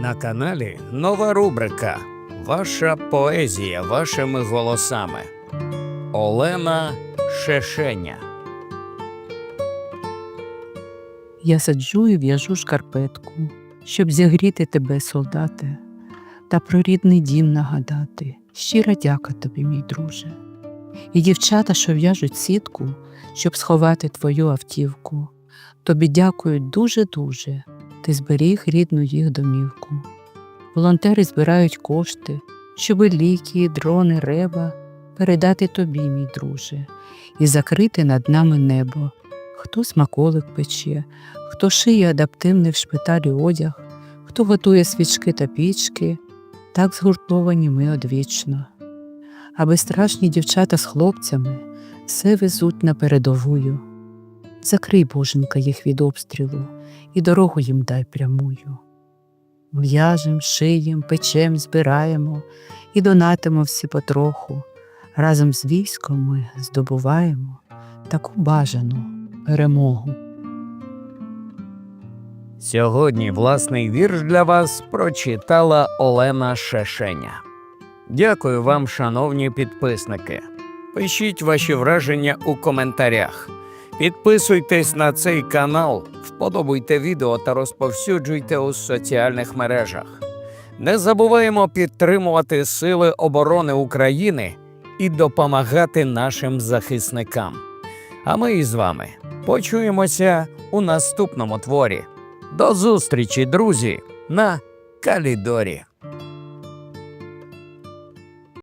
На каналі нова рубрика Ваша поезія вашими голосами. Олена Шешеня. Я саджу і в'яжу шкарпетку, щоб зігріти тебе, солдате, та про рідний дім нагадати. Щира дяка тобі, мій друже. І дівчата, що в'яжуть сітку, щоб сховати твою автівку. Тобі дякують дуже-дуже, ти зберіг рідну їх домівку. Волонтери збирають кошти, щоб ліки, дрони, реба передати тобі, мій друже, і закрити над нами небо. Хто смаколик пече, хто шиє адаптивний в шпиталі одяг, хто готує свічки та пічки, так згуртовані ми одвічно. А безстрашні дівчата з хлопцями все везуть на передовую. Закрий, боженька, їх від обстрілу і дорогу їм дай прямую. В'яжем, шиєм, печем, збираємо і донатимо всі потроху. Разом з військом ми здобуваємо таку бажану перемогу. Сьогодні власний вірш для вас прочитала Олена Шешеня. Дякую вам, шановні підписники. Пишіть ваші враження у коментарях. Підписуйтесь на цей канал, вподобуйте відео та розповсюджуйте у соціальних мережах. Не забуваємо підтримувати Сили оборони України і допомагати нашим захисникам. А ми із вами почуємося у наступному творі. До зустрічі, друзі, на Калідорі.